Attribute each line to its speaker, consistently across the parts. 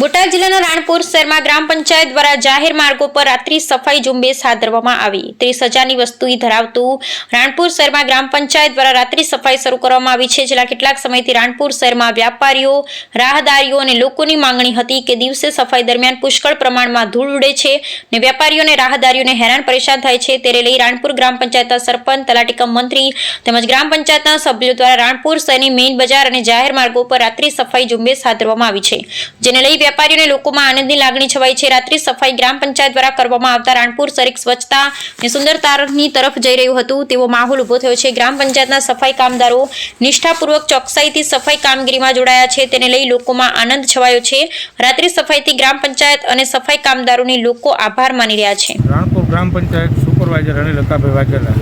Speaker 1: બોટાદ જિલ્લાના રાણપુર શહેરમાં ગ્રામ પંચાયત દ્વારા જાહેર માર્ગો પર રાત્રિ સફાઈ ઝુંબેશ હાથ ધરવામાં આવી. ત્રીસ હજારની વસ્તી ધરાવતું રાણપુર શહેરમાં ગ્રામ પંચાયત દ્વારા રાત્રિ સફાઈ શરૂ કરવામાં આવી છે છેલ્લા કેટલાક સમયથી રાણપુર શહેરમાં વ્યાપારીઓ, રાહદારીઓ અને લોકોની માંગણી હતી કે દિવસે સફાઈ દરમિયાન પુષ્કળ પ્રમાણમાં ધૂળ ઉડે છે ને વેપારીઓ અને રાહદારીઓને હેરાન પરેશાન થાય છે. તેને લઈ રાણપુર ગ્રામ પંચાયતના સરપંચ, તલાટીકમ મંત્રી તેમજ ગ્રામ પંચાયતના સભ્યો દ્વારા રાણપુર શહેરની મેઇન બજાર અને જાહેર માર્ગો પર રાત્રિ સફાઈ ઝુંબેશ હાથ ધરવામાં આવી છે. જેને લઈ વેપારીઓ અને લોકોમાં આનંદની લાગણી છવાઈ છે. રાત્રિ સફાઈ ગ્રામ પંચાયત દ્વારા કરવામાં આવતા રાણપુર શરીક સ્વચ્છતા અને સુંદરતાની તરફ જઈ રહ્યું હતું તેવો માહોલ ઊભો થયો છે. ગ્રામ પંચાયતના સફાઈ કામદારો નિષ્ઠાપૂર્વક ચોકસાઈથી સફાઈ કામગીરીમાં જોડાયા છે. તેને લઈ લોકોમાં આનંદ છવાયો છે. રાત્રિ સફાઈથી ગ્રામ પંચાયત અને સફાઈ કામદારોની લોકો આભાર માની રહ્યા છે.
Speaker 2: રાણપુર ગ્રામ પંચાયત સુપરવાઇઝર અનિલ લકાભાઈ વાઘેલા.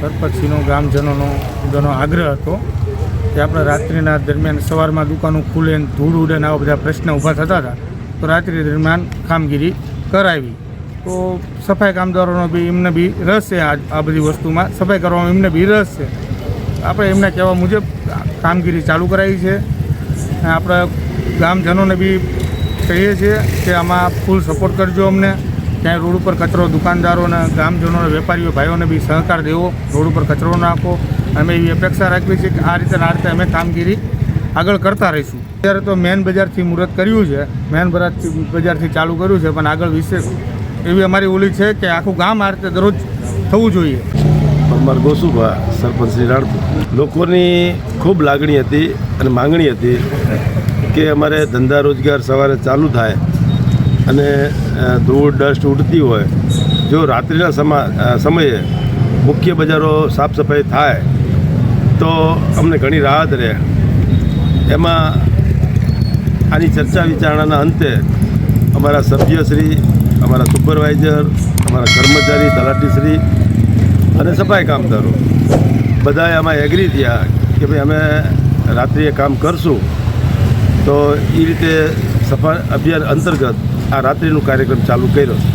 Speaker 2: સરપંચશ્રીનો ગ્રામજનોનો બધાનો આગ્રહ હતો. કે આપણે રાત્રિના દરમિયાન સવારમાં દુકાનો ખુલે ધૂળ ઉડે ને આવા બધા પ્રશ્ન ઊભા થતા હતા, તો રાત્રિ દરમિયાન કામગીરી કરાવી. તો સફાઈ કામદારોનો બી એમને બી રસ છે આ આ બધી વસ્તુમાં. સફાઈ કરવામાં એમને બી રસ છે. આપણે એમના કહેવા મુજબ કામગીરી ચાલુ કરાવી છે. આપણે ગામજનોને બી કહીએ છીએ કે આમાં ફૂલ સપોર્ટ કરજો અમને. ક્યાંય રોડ ઉપર કચરો દુકાનદારોને, ગામજનોને, વેપારીઓ, ભાઈઓને બી સહકાર દેવો. રોડ ઉપર કચરો નાખો. અમે એવી અપેક્ષા રાખવી છીએ કે આ રીતે આ રીતે અમે કામગીરી આગળ કરતા રહીશું. અત્યારે તો મેન બજારથી મુહૂર્ત કર્યું છે. મેન બજારથી બજારથી ચાલુ કર્યું છે, પણ આગળ વિશેષ એવી અમારી ઓલી છે કે આખું ગામ આ રીતે દરરોજ થવું જોઈએ.
Speaker 3: પરમાર ગોસુભા, સરપંચ શ્રી રાણપુર. લોકોની ખૂબ લાગણી હતી અને માંગણી હતી કે અમારે ધંધા રોજગાર સવારે ચાલુ થાય અને ધૂળ, ડસ્ટ ઉડતી હોય. જો રાત્રિના સમા સમયે મુખ્ય બજારો સાફ સફાઈ થાય તો અમને ઘણી રાહત રહે. એમાં આની ચર્ચા વિચારણાના અંતે અમારા સભ્યશ્રી અમારા સુપરવાઇઝર, અમારા કર્મચારી તલાટીશ્રી અને સફાઈ કામદારો બધાએ આમાં એગ્રી થયા કે ભાઈ અમે રાત્રિએ કામ કરશું. તો એ રીતે સફા અભિયાન અંતર્ગત આ રાત્રિનું કાર્યક્રમ ચાલુ કર્યો છે.